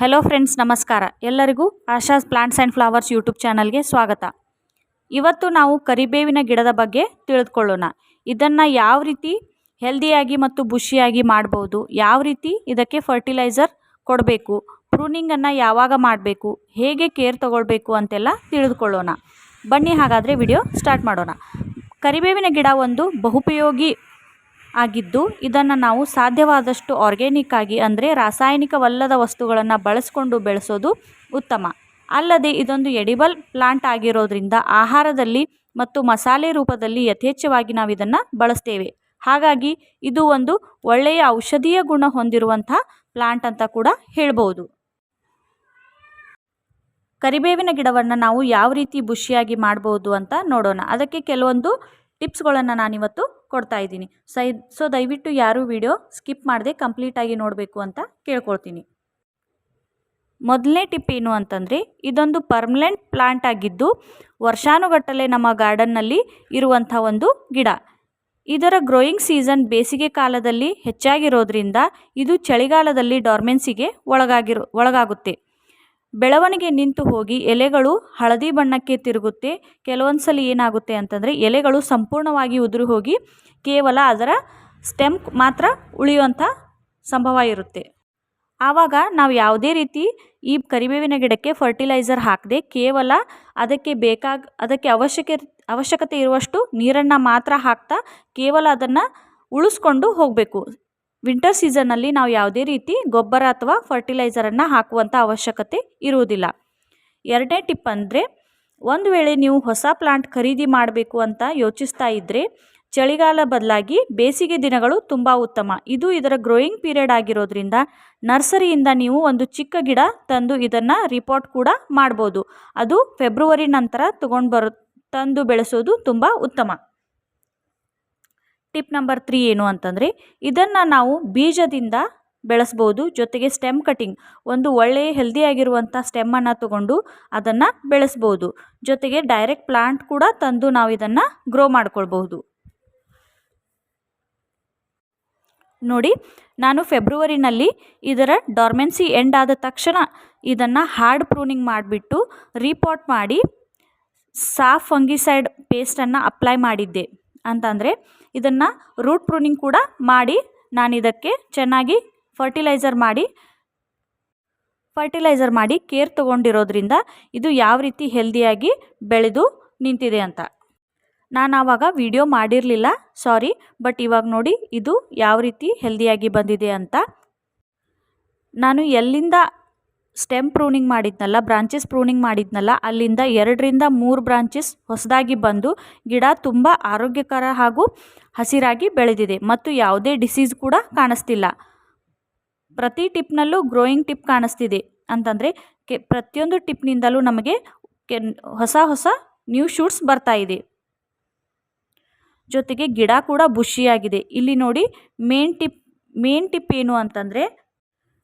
Hello friends ನಮಸ್ಕಾರ. ಎಲ್ಲರಿಗೂ Asha's plants and flowers YouTube ಚಾನಲ್ಗೆ ಸ್ವಾಗತ. ಇವತ್ತು ನಾವು ಕರಿಬೇವಿನ ಗಿಡದ ಬಗ್ಗೆ ತಿಳಿದುಕೊಳ್ಳೋಣ. ಇದನ್ನು ಯಾವ ರೀತಿ ಹೆಲ್ದಿಯಾಗಿ ಮತ್ತು ಬುಷಿಯಾಗಿ ಮಾಡ್ಬೋದು, ಯಾವ ರೀತಿ ಇದಕ್ಕೆ ಫರ್ಟಿಲೈಸರ್ ಕೊಡಬೇಕು ಪ್ರೂನಿಂಗನ್ನು ಯಾವಾಗ ಮಾಡಬೇಕು, ಹೇಗೆ ಕೇರ್ ತಗೊಳ್ಬೇಕು ಅಂತೆಲ್ಲ ತಿಳಿದುಕೊಳ್ಳೋಣ. ಬನ್ನಿ ಹಾಗಾದರೆ ವಿಡಿಯೋ ಸ್ಟಾರ್ಟ್ ಮಾಡೋಣ. ಕರಿಬೇವಿನ ಗಿಡ ಒಂದು ಬಹುಪಯೋಗಿ ಆಗಿದ್ದು, ಇದನ್ನು ನಾವು ಸಾಧ್ಯವಾದಷ್ಟು ಆರ್ಗ್ಯಾನಿಕ್ ಆಗಿ ಅಂದರೆ ರಾಸಾಯನಿಕವಲ್ಲದ ವಸ್ತುಗಳನ್ನು ಬಳಸಿಕೊಂಡು ಬೆಳೆಸೋದು ಉತ್ತಮ. ಅಲ್ಲದೆ ಇದೊಂದು ಎಡಿಬಲ್ ಪ್ಲಾಂಟ್ ಆಗಿರೋದ್ರಿಂದ ಆಹಾರದಲ್ಲಿ ಮತ್ತು ಮಸಾಲೆ ರೂಪದಲ್ಲಿ ಯಥೇಚ್ಛವಾಗಿ ನಾವು ಇದನ್ನು ಬಳಸ್ತೇವೆ. ಹಾಗಾಗಿ ಇದು ಒಂದು ಒಳ್ಳೆಯ ಔಷಧೀಯ ಗುಣ ಹೊಂದಿರುವಂಥ ಪ್ಲಾಂಟ್ ಅಂತ ಕೂಡ ಹೇಳ್ಬೋದು. ಕರಿಬೇವಿನ ಗಿಡವನ್ನು ನಾವು ಯಾವ ರೀತಿ ಬುಷಿಯಾಗಿ ಮಾಡ್ಬೋದು ಅಂತ ನೋಡೋಣ. ಅದಕ್ಕೆ ಕೆಲವೊಂದು ಟಿಪ್ಸ್ಗಳನ್ನು ನಾನಿವತ್ತು ಕೊಡ್ತಾ ಇದ್ದೀನಿ. ಸೈ, ಸೊ ದಯವಿಟ್ಟು ಯಾರೂ ವಿಡಿಯೋ ಸ್ಕಿಪ್ ಮಾಡದೆ ಕಂಪ್ಲೀಟಾಗಿ ನೋಡಬೇಕು ಅಂತ ಕೇಳ್ಕೊಳ್ತೀನಿ. ಮೊದಲನೇ ಟಿಪ್ ಏನು ಅಂತಂದರೆ, ಇದೊಂದು ಪರ್ಮನೆಂಟ್ ಪ್ಲಾಂಟ್ ಆಗಿದ್ದು, ವರ್ಷಾನುಗಟ್ಟಲೆ ನಮ್ಮ ಗಾರ್ಡನ್ನಲ್ಲಿ ಇರುವಂಥ ಒಂದು ಗಿಡ. ಇದರ ಗ್ರೋಯಿಂಗ್ ಸೀಸನ್ ಬೇಸಿಗೆ ಕಾಲದಲ್ಲಿ ಹೆಚ್ಚಾಗಿರೋದ್ರಿಂದ, ಇದು ಚಳಿಗಾಲದಲ್ಲಿ ಡಾರ್ಮೆನ್ಸಿಗೆ ಒಳಗಾಗಿರೋ, ಒಳಗಾಗುತ್ತೆ. ಬೆಳವಣಿಗೆ ನಿಂತು ಹೋಗಿ ಎಲೆಗಳು ಹಳದಿ ಬಣ್ಣಕ್ಕೆ ತಿರುಗುತ್ತೆ. ಕೆಲವೊಂದು ಸಲ ಏನಾಗುತ್ತೆ ಅಂತಂದರೆ ಎಲೆಗಳು ಸಂಪೂರ್ಣವಾಗಿ ಉದುರು ಹೋಗಿ ಕೇವಲ ಅದರ ಸ್ಟೆಮ್ ಮಾತ್ರ ಉಳಿಯುವಂಥ ಸಂಭವ ಇರುತ್ತೆ. ಆವಾಗ ನಾವು ಯಾವುದೇ ರೀತಿ ಈ ಕರಿಬೇವಿನ ಗಿಡಕ್ಕೆ ಫರ್ಟಿಲೈಸರ್ ಹಾಕದೆ ಕೇವಲ ಅದಕ್ಕೆ ಬೇಕಾಗ, ಅದಕ್ಕೆ ಅವಶ್ಯಕ, ಅವಶ್ಯಕತೆ ಇರುವಷ್ಟು ನೀರನ್ನು ಮಾತ್ರ ಹಾಕ್ತಾ ಕೇವಲ ಅದನ್ನು ಉಳಿಸ್ಕೊಂಡು ಹೋಗಬೇಕು. ವಿಂಟರ್ ಸೀಸನ್ನಲ್ಲಿ ನಾವು ಯಾವುದೇ ರೀತಿ ಗೊಬ್ಬರ ಅಥವಾ ಫರ್ಟಿಲೈಸರನ್ನು ಹಾಕುವಂಥ ಅವಶ್ಯಕತೆ ಇರುವುದಿಲ್ಲ. ಎರಡನೇ ಟಿಪ್ ಅಂದರೆ, ಒಂದು ವೇಳೆ ನೀವು ಹೊಸ ಪ್ಲಾಂಟ್ ಖರೀದಿ ಮಾಡಬೇಕು ಅಂತ ಯೋಚಿಸ್ತಾ ಇದ್ದರೆ ಚಳಿಗಾಲ ಬದಲಾಗಿ ಬೇಸಿಗೆ ದಿನಗಳು ತುಂಬ ಉತ್ತಮ. ಇದು ಇದರ ಗ್ರೋಯಿಂಗ್ ಪೀರಿಯಡ್ ಆಗಿರೋದ್ರಿಂದ ನರ್ಸರಿಯಿಂದ ನೀವು ಒಂದು ಚಿಕ್ಕ ಗಿಡ ತಂದು ಇದನ್ನು ರಿಪೋರ್ಟ್ ಕೂಡ ಮಾಡ್ಬೋದು. ಅದು ಫೆಬ್ರವರಿ ನಂತರ ತಗೊಂಡು ಬರು, ತಂದು ಬೆಳೆಸೋದು ತುಂಬ ಉತ್ತಮ. ಟಿಪ್ ನಂಬರ್ ತ್ರೀ ಏನು ಅಂತಂದರೆ, ಇದನ್ನು ನಾವು ಬೀಜದಿಂದ ಬೆಳೆಸ್ಬೋದು. ಜೊತೆಗೆ ಸ್ಟೆಮ್ ಕಟಿಂಗ್, ಒಂದು ಒಳ್ಳೆಯ ಹೆಲ್ದಿಯಾಗಿರುವಂಥ ಸ್ಟೆಮ್ಮನ್ನು ತಗೊಂಡು ಅದನ್ನು ಬೆಳೆಸ್ಬೋದು. ಜೊತೆಗೆ ಡೈರೆಕ್ಟ್ ಪ್ಲಾಂಟ್ ಕೂಡ ತಂದು ನಾವು ಇದನ್ನು ಗ್ರೋ ಮಾಡ್ಕೊಳ್ಬಹುದು. ನೋಡಿ, ನಾನು ಫೆಬ್ರವರಿನಲ್ಲಿ ಇದರ ಡಾರ್ಮೆನ್ಸಿ ಎಂಡ್ ಆದ ತಕ್ಷಣ ಇದನ್ನು ಹಾರ್ಡ್ ಪ್ರೂನಿಂಗ್ ಮಾಡಿಬಿಟ್ಟು ರೀಪಾಟ್ ಮಾಡಿ, ಸಾಫ್ ಫಂಗಿಸೈಡ್ ಪೇಸ್ಟನ್ನು ಅಪ್ಲೈ ಮಾಡಿದ್ದೆ. ಅಂತಂದರೆ ಇದನ್ನು ರೂಟ್ ಪ್ರೂನಿಂಗ್ ಕೂಡ ಮಾಡಿ ನಾನು ಇದಕ್ಕೆ ಚೆನ್ನಾಗಿ ಫರ್ಟಿಲೈಸರ್ ಮಾಡಿ ಫರ್ಟಿಲೈಸರ್ ಮಾಡಿ ಕೇರ್ ತೊಗೊಂಡಿರೋದ್ರಿಂದ ಇದು ಯಾವ ರೀತಿ ಹೆಲ್ದಿಯಾಗಿ ಬೆಳೆದು ನಿಂತಿದೆ ಅಂತ. ನಾನು ಆವಾಗ ವಿಡಿಯೋ ಮಾಡಿರಲಿಲ್ಲ ಸಾರಿ ಬಟ್ ಇವಾಗ ನೋಡಿ ಇದು ಯಾವ ರೀತಿ ಹೆಲ್ದಿಯಾಗಿ ಬಂದಿದೆ ಅಂತ. ನಾನು ಎಲ್ಲಿಂದ ಸ್ಟೆಮ್ ಪ್ರೂನಿಂಗ್ ಮಾಡಿದ್ನಲ್ಲ ಬ್ರಾಂಚಸ್ ಪ್ರೂನಿಂಗ್ ಮಾಡಿದ್ನಲ್ಲ, ಅಲ್ಲಿಂದ ಎರಡರಿಂದ ಮೂರು ಬ್ರಾಂಚಸ್ ಹೊಸದಾಗಿ ಬಂದು ಗಿಡ ತುಂಬ ಆರೋಗ್ಯಕರ ಹಾಗೂ ಹಸಿರಾಗಿ ಬೆಳೆದಿದೆ ಮತ್ತು ಯಾವುದೇ ಡಿಸೀಸ್ ಕೂಡ ಕಾಣಿಸ್ತಿಲ್ಲ. ಪ್ರತಿ ಟಿಪ್ನಲ್ಲೂ ಗ್ರೋಯಿಂಗ್ ಟಿಪ್ ಕಾಣಿಸ್ತಿದೆ ಅಂತಂದರೆ ಕೆ, ಪ್ರತಿಯೊಂದು ಟಿಪ್ನಿಂದಲೂ ನಮಗೆ ಕೆ, ಹೊಸ ಹೊಸ ನ್ಯೂ ಶೂಟ್ಸ್ ಬರ್ತಾ ಇದೆ. ಜೊತೆಗೆ ಗಿಡ ಕೂಡ ಬುಷಿಯಾಗಿದೆ ಇಲ್ಲಿ ನೋಡಿ ಮೇನ್ ಟಿಪ್ ಮೇನ್ ಟಿಪ್ ಏನು ಅಂತಂದರೆ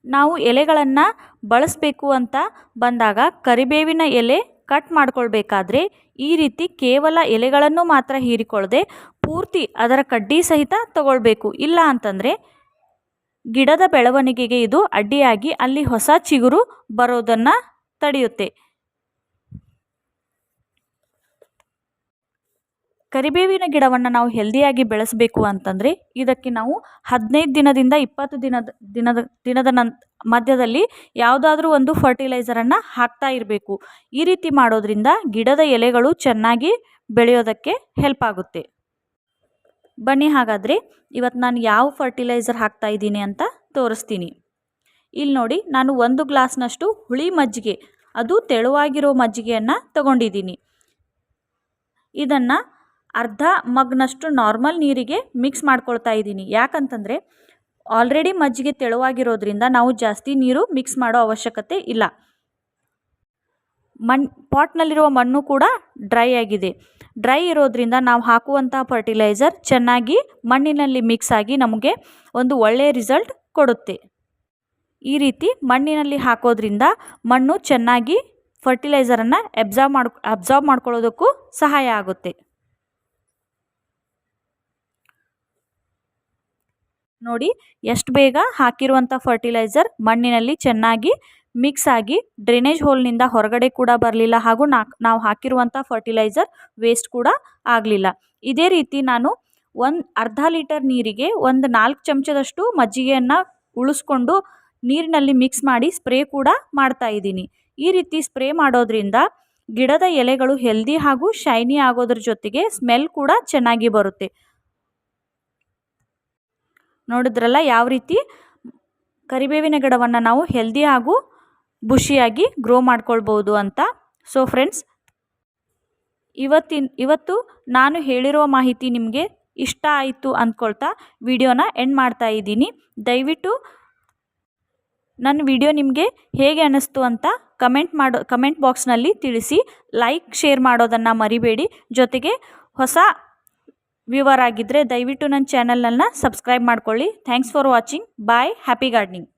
ನಾವು ಎಲೆಗಳನ್ನು ಬಳಸಬೇಕು ಅಂತ ಬಂದಾಗ ಕರಿಬೇವಿನ ಎಲೆ ಕಟ್ ಮಾಡ್ಕೊಳ್ಬೇಕಾದ್ರೆ ಈ ರೀತಿ ಕೇವಲ ಎಲೆಗಳನ್ನು ಮಾತ್ರ ಹೀರಿಕೊಳ್ಳದೆ ಪೂರ್ತಿ ಅದರ ಕಡ್ಡಿ ಸಹಿತ ತಗೊಳ್ಬೇಕು. ಇಲ್ಲ ಅಂತಂದರೆ ಗಿಡದ ಬೆಳವಣಿಗೆಗೆ ಇದು ಅಡ್ಡಿಯಾಗಿ ಅಲ್ಲಿ ಹೊಸ ಚಿಗುರು ಬರೋದನ್ನು ತಡೆಯುತ್ತೆ. ಕರಿಬೇವಿನ ಗಿಡವನ್ನು ನಾವು ಹೆಲ್ದಿಯಾಗಿ ಬೆಳೆಸಬೇಕು ಅಂತಂದರೆ ಇದಕ್ಕೆ ನಾವು ಹದಿನೈದು ದಿನದಿಂದ ಇಪ್ಪತ್ತು ದಿನದ ದಿನದ ದಿನದ ನನ್ ಮಧ್ಯದಲ್ಲಿ ಯಾವುದಾದ್ರೂ ಒಂದು ಫರ್ಟಿಲೈಸರನ್ನು ಹಾಕ್ತಾ ಇರಬೇಕು. ಈ ರೀತಿ ಮಾಡೋದ್ರಿಂದ ಗಿಡದ ಎಲೆಗಳು ಚೆನ್ನಾಗಿ ಬೆಳೆಯೋದಕ್ಕೆ ಹೆಲ್ಪ್ ಆಗುತ್ತೆ. ಬನ್ನಿ ಹಾಗಾದರೆ ಇವತ್ತು ನಾನು ಯಾವ ಫರ್ಟಿಲೈಸರ್ ಹಾಕ್ತಾ ಇದ್ದೀನಿ ಅಂತ ತೋರಿಸ್ತೀನಿ. ಇಲ್ಲಿ ನೋಡಿ, ನಾನು ಒಂದು ಗ್ಲಾಸ್ನಷ್ಟು ಹುಳಿ ಮಜ್ಜಿಗೆ, ಅದು ತೆಳುವಾಗಿರೋ ಮಜ್ಜಿಗೆಯನ್ನು ತಗೊಂಡಿದ್ದೀನಿ. ಇದನ್ನು ಅರ್ಧ ಮಗ್ನಷ್ಟು ನಾರ್ಮಲ್ ನೀರಿಗೆ ಮಿಕ್ಸ್ ಮಾಡ್ಕೊಳ್ತಾ ಇದ್ದೀನಿ. ಯಾಕಂತಂದರೆ ಆಲ್ರೆಡಿ ಮಜ್ಜಿಗೆ ತೆಳುವಾಗಿರೋದ್ರಿಂದ ನಾವು ಜಾಸ್ತಿ ನೀರು ಮಿಕ್ಸ್ ಮಾಡೋ ಅವಶ್ಯಕತೆ ಇಲ್ಲ. ಮಣ್, ಪಾಟ್ನಲ್ಲಿರುವ ಮಣ್ಣು ಕೂಡ ಡ್ರೈ ಆಗಿದೆ. ಡ್ರೈ ಇರೋದ್ರಿಂದ ನಾವು ಹಾಕುವಂಥ ಫರ್ಟಿಲೈಸರ್ ಚೆನ್ನಾಗಿ ಮಣ್ಣಿನಲ್ಲಿ ಮಿಕ್ಸ್ ಆಗಿ ನಮಗೆ ಒಂದು ಒಳ್ಳೆಯ ರಿಸಲ್ಟ್ ಕೊಡುತ್ತೆ. ಈ ರೀತಿ ಮಣ್ಣಿನಲ್ಲಿ ಹಾಕೋದ್ರಿಂದ ಮಣ್ಣು ಚೆನ್ನಾಗಿ ಫರ್ಟಿಲೈಸರನ್ನು ಎಬ್ಸಾರ್ವ್ ಮಾಡ್ ಅಬ್ಸಾರ್ವ್ ಮಾಡ್ಕೊಳ್ಳೋದಕ್ಕೂ ಸಹಾಯ ಆಗುತ್ತೆ. ನೋಡಿ ಎಷ್ಟು ಬೇಗ ಹಾಕಿರುವಂಥ ಫರ್ಟಿಲೈಸರ್ ಮಣ್ಣಿನಲ್ಲಿ ಚೆನ್ನಾಗಿ ಮಿಕ್ಸ್ ಆಗಿ ಡ್ರೈನೇಜ್ ಹೋಲ್ನಿಂದ ಹೊರಗಡೆ ಕೂಡ ಬರಲಿಲ್ಲ ಹಾಗೂ ನಾವು ಹಾಕಿರುವಂಥ ಫರ್ಟಿಲೈಸರ್ ವೇಸ್ಟ್ ಕೂಡ ಆಗಲಿಲ್ಲ. ಇದೇ ರೀತಿ ನಾನು ಒಂದು ಅರ್ಧ ಲೀಟರ್ ನೀರಿಗೆ ಒಂದು ನಾಲ್ಕು ಚಮಚದಷ್ಟು ಮಜ್ಜಿಗೆಯನ್ನು ಉಳಿಸ್ಕೊಂಡು ನೀರಿನಲ್ಲಿ ಮಿಕ್ಸ್ ಮಾಡಿ ಸ್ಪ್ರೇ ಕೂಡ ಮಾಡ್ತಾ ಇದ್ದೀನಿ. ಈ ರೀತಿ ಸ್ಪ್ರೇ ಮಾಡೋದ್ರಿಂದ ಗಿಡದ ಎಲೆಗಳು ಹೆಲ್ದಿ ಹಾಗೂ ಶೈನಿ ಆಗೋದ್ರ ಜೊತೆಗೆ ಸ್ಮೆಲ್ ಕೂಡ ಚೆನ್ನಾಗಿ ಬರುತ್ತೆ. ನೋಡಿದ್ರಲ್ಲ ಯಾವ ರೀತಿ? ಕರಿಬೇವಿನ ಗಿಡವನ್ನು ನಾವು ಹೆಲ್ದಿ ಹಾಗೂ ಬುಷಿಯಾಗಿ ಗ್ರೋ ಮಾಡ್ಕೊಳ್ಬೋದು ಅಂತ. ಸೊ ಫ್ರೆಂಡ್ಸ್ ಇವತ್ತಿನ, ಇವತ್ತು ನಾನು ಹೇಳಿರೋ ಮಾಹಿತಿ ನಿಮಗೆ ಇಷ್ಟ ಆಯಿತು ಅಂದ್ಕೊಳ್ತಾ ವಿಡಿಯೋನ ಎಂಡ್ ಮಾಡ್ತಾ ಇದ್ದೀನಿ. ದಯವಿಟ್ಟು ನನ್ನ ವಿಡಿಯೋ ನಿಮಗೆ ಹೇಗೆ ಅನ್ನಿಸ್ತು ಅಂತ ಕಮೆಂಟ್ ಮಾಡೋ ಕಮೆಂಟ್ ಬಾಕ್ಸ್ನಲ್ಲಿ ತಿಳಿಸಿ. ಲೈಕ್ ಶೇರ್ ಮಾಡೋದನ್ನು ಮರಿಬೇಡಿ. ಜೊತೆಗೆ ಹೊಸ ವ್ಯೂವರ್ ಆಗಿದ್ದರೆ ದಯವಿಟ್ಟು ನನ್ನ ಚಾನಲನ್ನು ಸಬ್ಸ್ಕ್ರೈಬ್ ಮಾಡ್ಕೊಳ್ಳಿ. Thanks for watching bye happy gardening